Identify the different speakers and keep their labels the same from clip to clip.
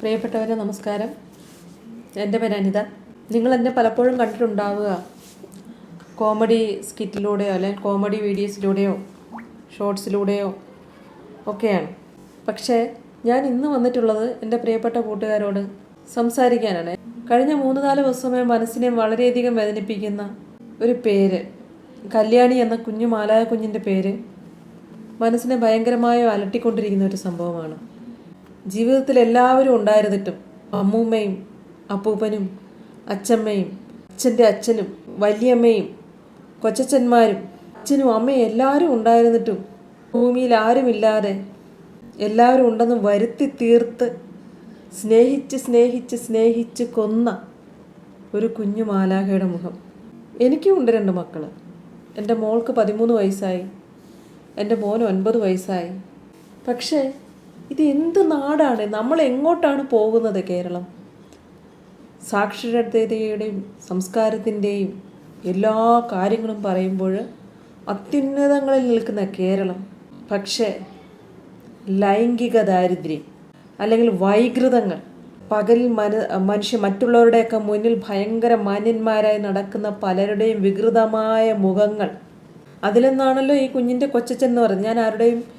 Speaker 1: പ്രിയപ്പെട്ടവരെ നമസ്കാരം. എന്റെ പേര് അനിത. നിങ്ങൾ എന്നെ പലപ്പോഴും കണ്ടിട്ടുണ്ടാവുക. കോമഡി സ്കിറ്റിലൂടെയോ അല്ലെങ്കിൽ കോമഡി വീഡിയോസിലൂടെയോ ഷോർട്സിലൂടെയോ ഒക്കെയാണ്. പക്ഷേ ഞാൻ ഇന്ന് വന്നിട്ടുള്ളത് എന്റെ പ്രിയപ്പെട്ട കൂട്ടുകാരോട് സംസാരിക്കാനാണ്. കഴിഞ്ഞ മൂന്ന് നാല് ദിവസമേ മനസ്സിനെ വളരെയധികം വേദനിപ്പിക്കുന്ന ഒരു പേര് കല്യാണി എന്ന കുഞ്ഞു മാലായ കുഞ്ഞിന്റെ പേര് മനസ്സിനെ ഭയങ്കരമായോ അലട്ടിക്കൊണ്ടിരിക്കുന്ന ഒരു സംഭവമാണ്. ജീവിതത്തിൽ എല്ലാവരും ഉണ്ടായിരുന്നിട്ടും അമ്മൂമ്മയും അപ്പൂപ്പനും അച്ചമ്മയും അച്ഛന്റെ അച്ഛനും വലിയമ്മയും കൊച്ചച്ഛന്മാരും അച്ഛനും അമ്മയും എല്ലാവരും ഉണ്ടായിരുന്നിട്ടും ഭൂമിയിൽ ആരുമില്ലാതെ എല്ലാവരും ഉണ്ടെന്ന് വരുത്തി തീർത്ത് സ്നേഹിച്ച് സ്നേഹിച്ച് സ്നേഹിച്ച് കൊന്ന ഒരു കുഞ്ഞു മാലാഖയുടെ മുഖം. എനിക്കും ഉണ്ട് രണ്ട് മക്കൾ എന്റെ മോൾക്ക് പതിമൂന്ന് വയസ്സായി. എന്റെ മോൻ ഒൻപത് വയസ്സായി. പക്ഷേ ഇത് എന്ത് നാടാണ്? നമ്മൾ എങ്ങോട്ടാണ് പോകുന്നത് കേരളം? സാക്ഷരതയുടെയും സംസ്കാരത്തിന്റെയും എല്ലാ കാര്യങ്ങളും പറയുമ്പോൾ അത്യുന്നതങ്ങളിൽ നിൽക്കുന്ന കേരളം. പക്ഷേ ലൈംഗിക ദാരിദ്ര്യം അല്ലെങ്കിൽ വൈകൃതങ്ങൾ പകൽ മന മനുഷ്യ മറ്റുള്ളവരുടെയൊക്കെ മുന്നിൽ ഭയങ്കര മാന്യന്മാരായി നടക്കുന്ന പലരുടെയും വികൃതമായ മുഖങ്ങൾ. അതിലൊന്നാണല്ലോ ഈ കുഞ്ഞിന്റെ കൊച്ചച്ഛൻ എന്ന് പറയുന്നത് ഞാൻ ആരുടെയും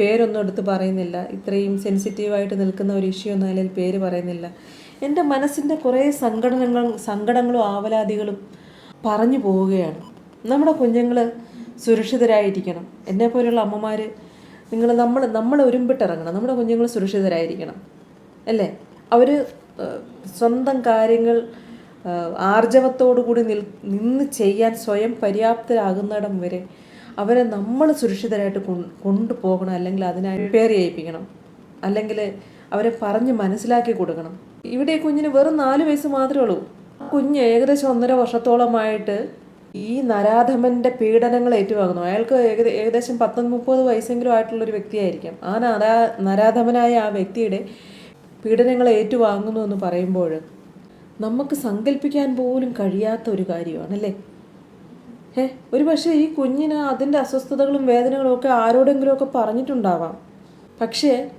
Speaker 1: പേരൊന്നും എടുത്ത് പറയുന്നില്ല. ഇത്രയും സെൻസിറ്റീവായിട്ട് നിൽക്കുന്ന ഒരു ഇഷ്യൂ എന്ന നിലയിൽ പേര് പറയുന്നില്ല. എന്റെ മനസ്സിന്റെ കുറേ സങ്കടങ്ങളും സങ്കടങ്ങളും ആവലാതികളും പറഞ്ഞു പോവുകയാണ്. നമ്മുടെ കുഞ്ഞുങ്ങൾ സുരക്ഷിതരായിരിക്കണം. എന്നെ പോലെയുള്ള അമ്മമാർ നിങ്ങൾ നമ്മൾ നമ്മൾ ഒരുമ്പിട്ടിറങ്ങണം. നമ്മുടെ കുഞ്ഞുങ്ങൾ സുരക്ഷിതരായിരിക്കണം. അല്ലേ? അവർ സ്വന്തം കാര്യങ്ങൾ ആർജവത്തോടു കൂടി നിൽ നിന്ന് ചെയ്യാൻ സ്വയം പര്യാപ്തരാകുന്നിടം വരെ അവരെ നമ്മൾ സുരക്ഷിതരായിട്ട് കൊണ്ടുപോകണം അല്ലെങ്കിൽ അതിനെ റിപ്പയർ ചെയ്യിപ്പിക്കണം. അല്ലെങ്കിൽ അവരെ പറഞ്ഞ് മനസ്സിലാക്കി കൊടുക്കണം. ഇവിടെ കുഞ്ഞിന് വെറും നാല് വയസ്സ് മാത്രമേ ഉള്ളൂ. കുഞ്ഞ് ഏകദേശം ഒന്നര വർഷത്തോളമായിട്ട് ഈ നരാധമന്റെ പീഡനങ്ങൾ ഏറ്റുവാങ്ങുന്നു. അയാൾക്ക് ഏകദേശം പത്തൊന്ന് മുപ്പത് വയസ്സെങ്കിലും ആയിട്ടുള്ളൊരു വ്യക്തിയായിരിക്കാം. ആ നരാ നരാധമനായ ആ വ്യക്തിയുടെ പീഡനങ്ങൾ ഏറ്റുവാങ്ങുന്നു എന്ന് പറയുമ്പോൾ നമുക്ക് സങ്കല്പിക്കാൻ പോലും കഴിയാത്ത ഒരു കാര്യമാണല്ലേ ഏ ഒരു പക്ഷേ ഈ കുഞ്ഞിന് അതിന്റെ അസ്വസ്ഥതകളും വേദനകളും ഒക്കെ ആരോടെങ്കിലുമൊക്കെ പറഞ്ഞിട്ടുണ്ടാവാം. പക്ഷേ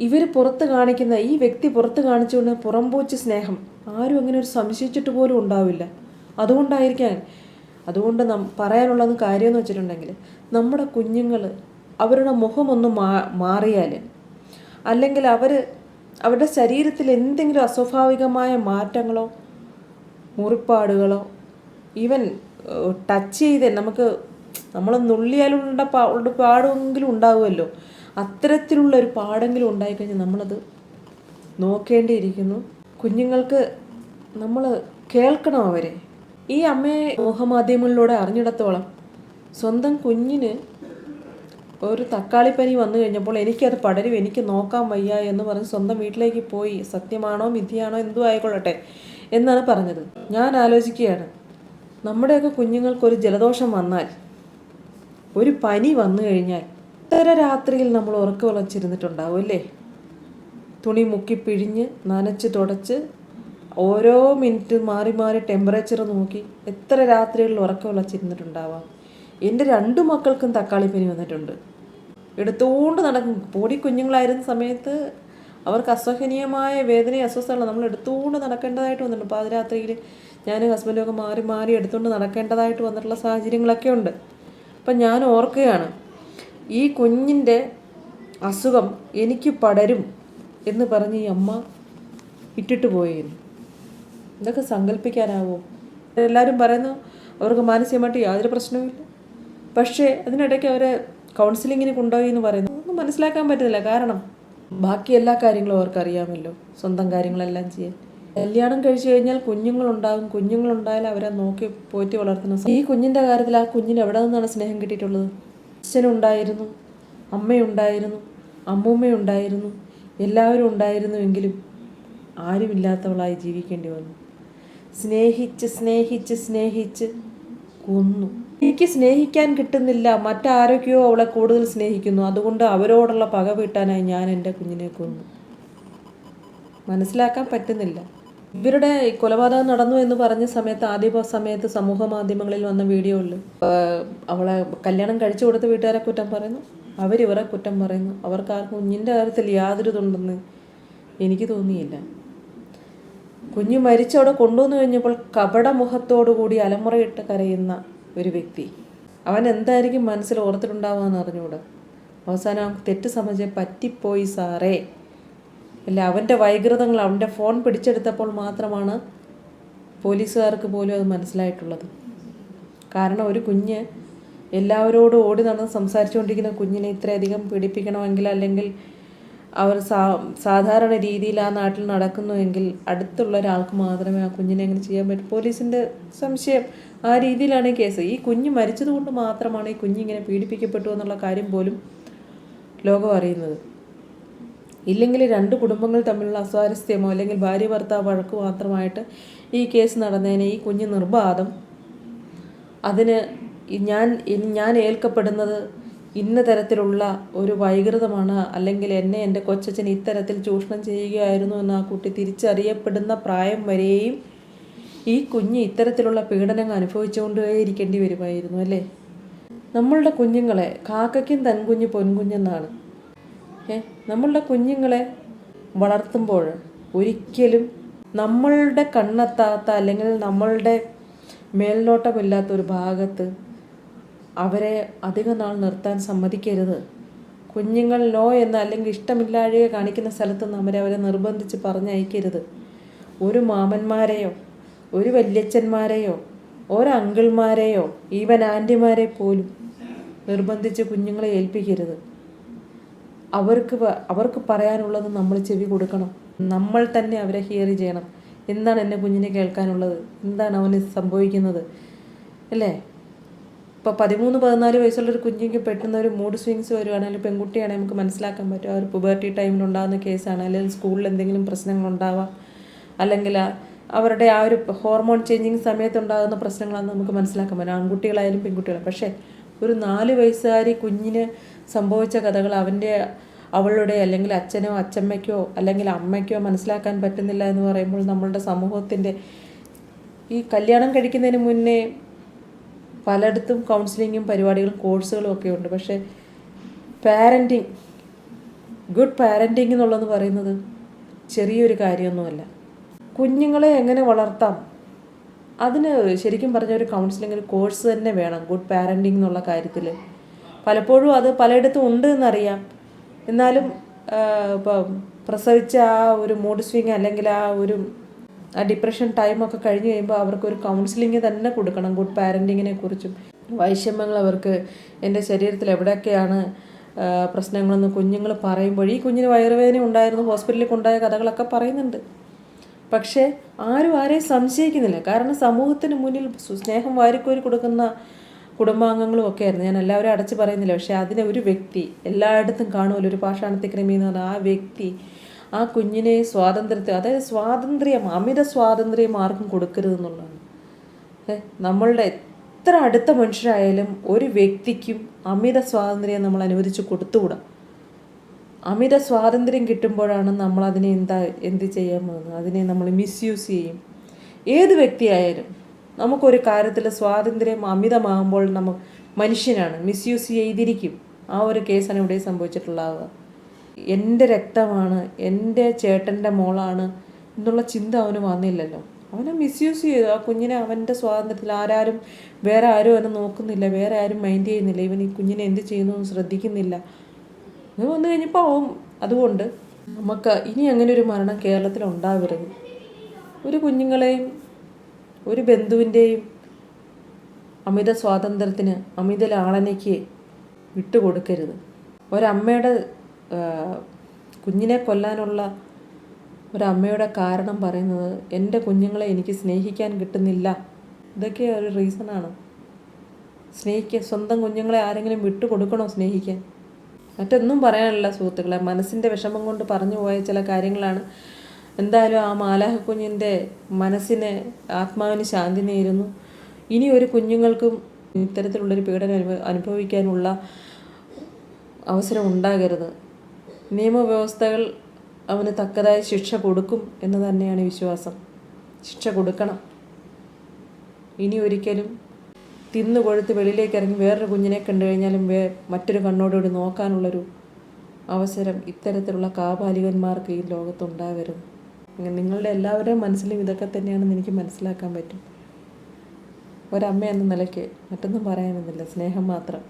Speaker 1: ഇവർ പുറത്ത് കാണിക്കുന്ന ഈ വ്യക്തി പുറത്ത് കാണിച്ചുകൊണ്ട് പുറംപോച്ച് സ്നേഹം ആരും അങ്ങനെ ഒരു സംശയിച്ചിട്ട് പോലും ഉണ്ടാവില്ല. അതുകൊണ്ടായിരിക്കാൻ അതുകൊണ്ട് നം പറയാനുള്ളത് കാര്യമെന്ന് വെച്ചിട്ടുണ്ടെങ്കിൽ നമ്മുടെ കുഞ്ഞുങ്ങൾ അവരുടെ മുഖമൊന്ന് മാ മാറിയാൽ അല്ലെങ്കിൽ അവർ അവരുടെ ശരീരത്തിൽ എന്തെങ്കിലും അസ്വാഭാവികമായ മാറ്റങ്ങളോ മുറിപ്പാടുകളോ ഈവൻ ടച്ച് ചെയ്ത് നമുക്ക് നമ്മൾ നുള്ളിയാലുള്ള പാ ഉള്ള പാടെങ്കിലും ഉണ്ടാവുമല്ലോ. അത്തരത്തിലുള്ള ഒരു പാടെങ്കിലും ഉണ്ടായിക്കഴിഞ്ഞാൽ നമ്മളത് നോക്കേണ്ടിയിരിക്കുന്നു. കുഞ്ഞുങ്ങൾക്ക് നമ്മൾ കേൾക്കണം അവരെ. ഈ അമ്മയെ മോഹമാധ്യമങ്ങളിലൂടെ അറിഞ്ഞിടത്തോളം സ്വന്തം കുഞ്ഞിന് ഒരു തക്കാളിപ്പനി വന്നു കഴിഞ്ഞപ്പോൾ എനിക്കത് പടരും എനിക്ക് നോക്കാൻ വയ്യ എന്ന് പറഞ്ഞ് സ്വന്തം വീട്ടിലേക്ക് പോയി സത്യമാണോ മിഥ്യയാണോ എന്തോ ആയിക്കൊള്ളട്ടെ എന്നാണ് പറഞ്ഞത്. ഞാൻ ആലോചിക്കുകയാണ്. നമ്മുടെയൊക്കെ കുഞ്ഞുങ്ങൾക്കൊരു ജലദോഷം വന്നാൽ ഒരു പനി വന്നു കഴിഞ്ഞാൽ ഇത്തര രാത്രിയിൽ നമ്മൾ ഉറക്കം ഉളച്ചിരുന്നിട്ടുണ്ടാവും അല്ലേ? തുണി മുക്കി പിഴിഞ്ഞ് നനച്ച് തുടച്ച് ഓരോ മിനിറ്റ് മാറി മാറി ടെമ്പറേച്ചർ നോക്കി എത്ര രാത്രികളിൽ ഉറക്കം ഉളച്ചിരുന്നിട്ടുണ്ടാവാം എന്റെ രണ്ടു മക്കൾക്കും തക്കാളി പനി വന്നിട്ടുണ്ട്. എടുത്തുകൊണ്ട് നടക്കും. പൊടി കുഞ്ഞുങ്ങളായിരുന്ന സമയത്ത് അവർക്ക് അസഹനീയമായ വേദനയും അസ്വസ്ഥതകളും നമ്മൾ എടുത്തുകൊണ്ട് നടക്കേണ്ടതായിട്ട് വന്നിട്ടുണ്ട്. പാതിരാത്രിയിൽ ഞാൻ ഹസ്ബൻഡും ഒക്കെ മാറി മാറി എടുത്തുകൊണ്ട് നടക്കേണ്ടതായിട്ട് വന്നിട്ടുള്ള സാഹചര്യങ്ങളൊക്കെ ഉണ്ട്. അപ്പം ഞാൻ ഓർക്കുകയാണ് ഈ കുഞ്ഞിന്റെ അസുഖം എനിക്ക് പടരും എന്ന് പറഞ്ഞ് ഈ അമ്മ ഇട്ടിട്ട് പോയിരുന്നു ഇതൊക്കെ സങ്കല്പിക്കാനാവോ? എല്ലാവരും പറയുന്നു അവർക്ക് മാനസികമായിട്ട് യാതൊരു പ്രശ്നവുമില്ല പക്ഷേ അതിനിടയ്ക്ക് അവരെ കൗൺസിലിങ്ങിന് കൊണ്ടുപോയി എന്ന് പറയുന്നു. ഒന്നും മനസ്സിലാക്കാൻ പറ്റുന്നില്ല. കാരണം ബാക്കി എല്ലാ കാര്യങ്ങളും അവർക്കറിയാമല്ലോ സ്വന്തം കാര്യങ്ങളെല്ലാം ചെയ്യാൻ. കല്യാണം കഴിച്ചു കഴിഞ്ഞാൽ കുഞ്ഞുങ്ങളുണ്ടാകും. കുഞ്ഞുങ്ങളുണ്ടായാൽ അവരെ നോക്കി പോറ്റി വളർത്തുന്ന ഈ കുഞ്ഞിന്റെ കാര്യത്തിൽ ആ കുഞ്ഞിന് എവിടെ നിന്നാണ് സ്നേഹം കിട്ടിയിട്ടുള്ളത്? അച്ഛനുണ്ടായിരുന്നു അമ്മയുണ്ടായിരുന്നു അമ്മൂമ്മയുണ്ടായിരുന്നു എല്ലാവരും ഉണ്ടായിരുന്നുവെങ്കിലും ആരുമില്ലാത്തവളായി ജീവിക്കേണ്ടി വന്നു. സ്നേഹിച്ച് സ്നേഹിച്ച് സ്നേഹിച്ച് കൊന്നു. എനിക്ക് സ്നേഹിക്കാൻ കിട്ടുന്നില്ല. മറ്റാരൊക്കെയോ അവളെ കൂടുതൽ സ്നേഹിക്കുന്നു. അതുകൊണ്ട് അവരോടുള്ള പക വീട്ടാനായി ഞാൻ എന്റെ കുഞ്ഞിനെ കൊന്നു. മനസ്സിലാക്കാൻ പറ്റുന്നില്ല. ഇവരുടെ കൊലപാതകം നടന്നു എന്ന് പറഞ്ഞ സമയത്ത് ആദ്യ സമയത്ത് സമൂഹ മാധ്യമങ്ങളിൽ വന്ന വീഡിയോയിൽ അവളെ കല്യാണം കഴിച്ചു കൊടുത്ത വീട്ടുകാരെ കുറ്റം പറയുന്നു. അവരിവരെ കുറ്റം പറയുന്നു. അവർക്ക് ആ കുഞ്ഞിന്റെ കാര്യത്തിൽ യാതൊരു ഇതുണ്ടെന്ന് എനിക്ക് തോന്നിയില്ല. കുഞ്ഞ് മരിച്ചവിടെ കൊണ്ടുവന്നു കഴിഞ്ഞപ്പോൾ കപടമുഖത്തോടുകൂടി അലമുറയിട്ട് കരയുന്ന ഒരു വ്യക്തി. അവൻ എന്തായിരിക്കും മനസ്സിൽ ഓർത്തിട്ടുണ്ടാവുകയെന്ന് അറിഞ്ഞുകൂടാ? അവസാനം തെറ്റ് സമझെ പറ്റിപ്പോയി സാറേ. അല്ല അവന്റെ വൈകൃതങ്ങൾ അവന്റെ ഫോൺ പിടിച്ചെടുത്തപ്പോൾ മാത്രമാണ് പോലീസുകാർക്ക് പോലും അത് മനസ്സിലായിട്ടുള്ളത്. കാരണം ഒരു കുഞ്ഞ് എല്ലാവരോടും ഓടി നടന്ന് സംസാരിച്ചുകൊണ്ടിരിക്കുന്ന കുഞ്ഞിനെ ഇത്രയധികം പീഡിപ്പിക്കണമെങ്കിൽ അല്ലെങ്കിൽ അവർ സാ സാധാരണ രീതിയിൽ ആ നാട്ടിൽ നടക്കുന്നുവെങ്കിൽ അടുത്തുള്ള ഒരാൾക്ക് മാത്രമേ ആ കുഞ്ഞിനെ അങ്ങനെ ചെയ്യാൻ പറ്റൂ. പോലീസിന്റെ സംശയം ആ രീതിയിലാണ് കേസ്. ഈ കുഞ്ഞ് മരിച്ചതുകൊണ്ട് മാത്രമാണ് ഈ കുഞ്ഞിങ്ങനെ പീഡിപ്പിക്കപ്പെട്ടു എന്നുള്ള കാര്യം പോലും ലോകം അറിയുന്നത്. ഇല്ലെങ്കിൽ രണ്ട് കുടുംബങ്ങൾ തമ്മിലുള്ള അസ്വാരസ്യമോ അല്ലെങ്കിൽ ഭാര്യ ഭർത്താവ് വഴക്ക് മാത്രമായിട്ട് ഈ കേസ് നടന്നതിന് ഈ കുഞ്ഞ് നിർബാധം. അതിന് ഞാൻ ഞാൻ ഏൽക്കപ്പെടുന്നത് ഇന്ന തരത്തിലുള്ള ഒരു വൈകൃതമാണ്. അല്ലെങ്കിൽ എന്നെ എന്റെ കൊച്ചച്ഛൻ ഇത്തരത്തിൽ ചൂഷണം ചെയ്യുകയായിരുന്നു എന്ന് ആ കുട്ടി തിരിച്ചറിയപ്പെടുന്ന പ്രായം വരെയും ഈ കുഞ്ഞ് ഇത്തരത്തിലുള്ള പീഡനങ്ങൾ അനുഭവിച്ചുകൊണ്ടേയിരിക്കേണ്ടി വരുമായിരുന്നു അല്ലേ? നമ്മളുടെ കുഞ്ഞുങ്ങളെ കാക്കയ്ക്കും തൻകുഞ്ഞ് പൊൻകുഞ്ഞെന്നാണ്. നമ്മളുടെ കുഞ്ഞുങ്ങളെ വളർത്തുമ്പോൾ ഒരിക്കലും നമ്മളുടെ കണ്ണെത്താത്ത അല്ലെങ്കിൽ നമ്മളുടെ മേൽനോട്ടമില്ലാത്ത ഒരു ഭാഗത്ത് അവരെ അധിക നാൾ നിർത്താൻ സമ്മതിക്കരുത്. കുഞ്ഞുങ്ങൾ നോ എന്ന് അല്ലെങ്കിൽ ഇഷ്ടമില്ലാഴിക കാണിക്കുന്ന സ്ഥലത്ത് അവരെ അവരെ നിർബന്ധിച്ച് പറഞ്ഞയക്കരുത്. ഒരു മാമന്മാരെയോ ഒരു വല്യച്ഛന്മാരെയോ ഒരു അങ്കിൾമാരെയോ ഈവൻ ആന്റിമാരെ പോലും നിർബന്ധിച്ച് കുഞ്ഞുങ്ങളെ ഏൽപ്പിക്കരുത്. അവർക്ക് അവർക്ക് പറയാനുള്ളത് നമ്മൾ ചെവി കൊടുക്കണം. നമ്മൾ തന്നെ അവരെ ഹിയർ ചെയ്യണം. എന്താണ് എന്റെ കുഞ്ഞിനെ കേൾക്കാനുള്ളത്? എന്താണ് അവന് സംഭവിക്കുന്നത്? അല്ലേ? ഇപ്പോൾ പതിമൂന്ന് പതിനാല് വയസ്സുള്ള ഒരു കുഞ്ഞിക്ക് പെട്ടെന്ന് ഒരു മൂഡ് സ്വിങ്സ് വരുവാണെങ്കിൽ പെൺകുട്ടിയാണെങ്കിൽ നമുക്ക് മനസ്സിലാക്കാൻ പറ്റും. ആ ഒരു പുബേർട്ടി ടൈമിൽ ഉണ്ടാകുന്ന കേസാണ് അല്ലെങ്കിൽ സ്കൂളിൽ എന്തെങ്കിലും പ്രശ്നങ്ങളുണ്ടാവാം അല്ലെങ്കിൽ അവരുടെ ആ ഒരു ഹോർമോൺ ചേഞ്ചിങ് സമയത്തുണ്ടാകുന്ന പ്രശ്നങ്ങളാണെന്ന് നമുക്ക് മനസ്സിലാക്കാൻ പറ്റും. ആൺകുട്ടികളായാലും പെൺകുട്ടികളും പക്ഷേ ഒരു നാല് വയസ്സുകാരി കുഞ്ഞിന് സംഭവിച്ച കഥകൾ അവന്റെ അവളുടെ അല്ലെങ്കിൽ അച്ഛനോ അച്ചമ്മയ്ക്കോ അല്ലെങ്കിൽ അമ്മയ്ക്കോ മനസ്സിലാക്കാൻ പറ്റുന്നില്ല എന്ന് പറയുമ്പോൾ നമ്മളുടെ സമൂഹത്തിന്റെ ഈ കല്യാണം കഴിക്കുന്നതിന് മുന്നേ പലയിടത്തും കൗൺസിലിങ്ങും പരിപാടികളും കോഴ്സുകളും ഒക്കെ ഉണ്ട്. പക്ഷേ പാരന്റിങ് ഗുഡ് പാരന്റിങ് എന്നുള്ളത് പറയുന്നത് ചെറിയൊരു കാര്യമൊന്നുമല്ല. കുഞ്ഞുങ്ങളെ എങ്ങനെ വളർത്താം? അതിന് ശരിക്കും പറഞ്ഞ ഒരു കൗൺസിലിംഗ് ഒരു കോഴ്സ് തന്നെ വേണം. ഗുഡ് പാരന്റിങ് എന്നുള്ള കാര്യത്തിൽ പലപ്പോഴും അത് പലയിടത്തും ഉണ്ട് എന്നറിയാം എന്നാലും ഇപ്പം പ്രസവിച്ച ആ ഒരു മൂഡ് സ്വിങ് അല്ലെങ്കിൽ ആ ഒരു ആ ഡിപ്രഷൻ ടൈമൊക്കെ കഴിഞ്ഞ് കഴിയുമ്പോൾ അവർക്ക് ഒരു കൗൺസിലിംഗ് തന്നെ കൊടുക്കണം ഗുഡ് പാരന്റിങ്ങിനെ കുറിച്ചും. വൈഷമ്യങ്ങൾ അവർക്ക് എന്റെ ശരീരത്തിൽ എവിടെയൊക്കെയാണ് പ്രശ്നങ്ങളെന്ന് കുഞ്ഞുങ്ങൾ പറയുമ്പോൾ ഈ കുഞ്ഞിന് വയറുവേദന ഉണ്ടായിരുന്നു ഹോസ്പിറ്റലിൽ കൊണ്ടായ കഥകളൊക്കെ പറയുന്നുണ്ട്. പക്ഷേ ആരും ആരെയും സംശയിക്കുന്നില്ല. കാരണം സമൂഹത്തിന് മുന്നിൽ സ്നേഹം വാരിക്കോരി കൊടുക്കുന്ന കുടുംബാംഗങ്ങളും ഒക്കെ ആയിരുന്നു. ഞാൻ എല്ലാവരും അടച്ചു പറയുന്നില്ല. പക്ഷേ അതിനെ ഒരു വ്യക്തി എല്ലായിടത്തും കാണുമല്ലോ ഒരു പാഷാണത്തി ക്രിമി എന്ന് പറഞ്ഞാൽ ആ വ്യക്തി ആ കുഞ്ഞിനെ സ്വാതന്ത്ര്യത്തെ അതായത് സ്വാതന്ത്ര്യം അമിത സ്വാതന്ത്ര്യം ആർക്കും കൊടുക്കരുത് എന്നുള്ളതാണ്. ഏ, നമ്മളുടെ എത്ര അടുത്ത മനുഷ്യരായാലും ഒരു വ്യക്തിക്കും അമിത സ്വാതന്ത്ര്യം നമ്മൾ അനുവദിച്ച് കൊടുത്തുകൂടാ. അമിത സ്വാതന്ത്ര്യം കിട്ടുമ്പോഴാണ് നമ്മൾ അതിനെ എന്താ എന്ത് ചെയ്യാൻ പോകുന്നത്? അതിനെ നമ്മൾ മിസ്യൂസ് ചെയ്യും. ഏത് വ്യക്തിയായാലും. നമുക്കൊരു കാര്യത്തിൽ സ്വാതന്ത്ര്യം അമിതമാകുമ്പോൾ നമ്മൾ മനുഷ്യനാണ്. മിസ്യൂസ് ചെയ്തിരിക്കും. ആ ഒരു കേസാണ് ഇവിടെ സംഭവിച്ചിട്ടുള്ളത്. എന്റെ രക്തമാണ് എന്റെ ചേട്ടന്റെ മോളാണ് എന്നുള്ള ചിന്ത അവന് വന്നില്ലല്ലോ. അവനെ മിസ്യൂസ് ചെയ്തു. ആ കുഞ്ഞിനെ അവന്റെ സ്വാതന്ത്ര്യത്തിൽ ആരാരും വേറെ ആരും അവനെ നോക്കുന്നില്ല വേറെ ആരും മൈൻഡ് ചെയ്യുന്നില്ല. ഇവൻ ഈ കുഞ്ഞിനെ എന്ത് ചെയ്യുന്നു ശ്രദ്ധിക്കുന്നില്ല. ഇത് വന്നു കഴിഞ്ഞപ്പോൾ ആവും. അതുകൊണ്ട് നമുക്ക് ഇനി അങ്ങനെ ഒരു മരണം കേരളത്തിൽ ഉണ്ടാവരുത്. ഒരു കുഞ്ഞുങ്ങളെയും ഒരു ബന്ധുവിന്റെയും അമിത സ്വാതന്ത്ര്യത്തിന് അമിത ലാളനയ്ക്ക് വിട്ടുകൊടുക്കരുത്. ഒരമ്മയുടെ കുഞ്ഞിനെ കൊല്ലാനുള്ള ഒരമ്മയുടെ കാരണം പറയുന്നത് എന്റെ കുഞ്ഞുങ്ങളെ എനിക്ക് സ്നേഹിക്കാൻ കിട്ടുന്നില്ല. ഇതൊക്കെ ഒരു റീസണാണ്. സ്നേഹിക്കുക സ്വന്തം കുഞ്ഞുങ്ങളെ ആരെങ്കിലും വിട്ടുകൊടുക്കണോ സ്നേഹിക്കാൻ? മറ്റൊന്നും പറയാനില്ല സുഹൃത്തുക്കളെ. മനസ്സിന്റെ വിഷമം കൊണ്ട് പറഞ്ഞു പോയ ചില കാര്യങ്ങളാണ് എന്തായാലും ആ മാലാഹ കുഞ്ഞിന്റെ മനസ്സിന് ആത്മാവിന് ശാന്തി നേരുന്നു. ഇനി ഒരു കുഞ്ഞുങ്ങൾക്കും ഇത്തരത്തിലുള്ളൊരു പീഡനം അനുഭവ അനുഭവിക്കാനുള്ള അവസരം ഉണ്ടാകരുത് നിയമവ്യവസ്ഥകൾ അവന് തക്കതായ ശിക്ഷ കൊടുക്കും എന്ന് തന്നെയാണ് വിശ്വാസം. ശിക്ഷ കൊടുക്കണം. ഇനി ഒരിക്കലും തിന്നു കൊഴുത്ത് വെളിയിലേക്ക് ഇറങ്ങി വേറൊരു കുഞ്ഞിനെ കണ്ടു കഴിഞ്ഞാലും വേ മറ്റൊരു കണ്ണോടുകൂടി നോക്കാനുള്ളൊരു അവസരം ഇത്തരത്തിലുള്ള കാപാലികന്മാർക്ക് ഈ ലോകത്തുണ്ടാവരുത് അങ്ങനെ നിങ്ങളുടെ എല്ലാവരുടെയും മനസ്സിലും ഇതൊക്കെ തന്നെയാണെന്ന് എനിക്ക് മനസ്സിലാക്കാൻ പറ്റും. ഒരമ്മ എന്ന നിലയ്ക്ക് മറ്റൊന്നും പറയാനൊന്നുമില്ല. സ്നേഹം മാത്രം.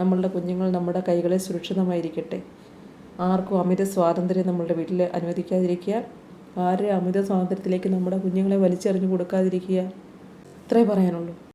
Speaker 1: നമ്മളുടെ കുഞ്ഞുങ്ങൾ നമ്മുടെ കൈകളെ സുരക്ഷിതമായിരിക്കട്ടെ. ആർക്കും അമിത സ്വാതന്ത്ര്യം നമ്മളുടെ വീട്ടിൽ അനുവദിക്കാതിരിക്കുക. ആരുടെ അമിത സ്വാതന്ത്ര്യത്തിലേക്ക് നമ്മുടെ കുഞ്ഞുങ്ങളെ വലിച്ചെറിഞ്ഞു കൊടുക്കാതിരിക്കുക. ഇത്രേ പറയാനുള്ളൂ.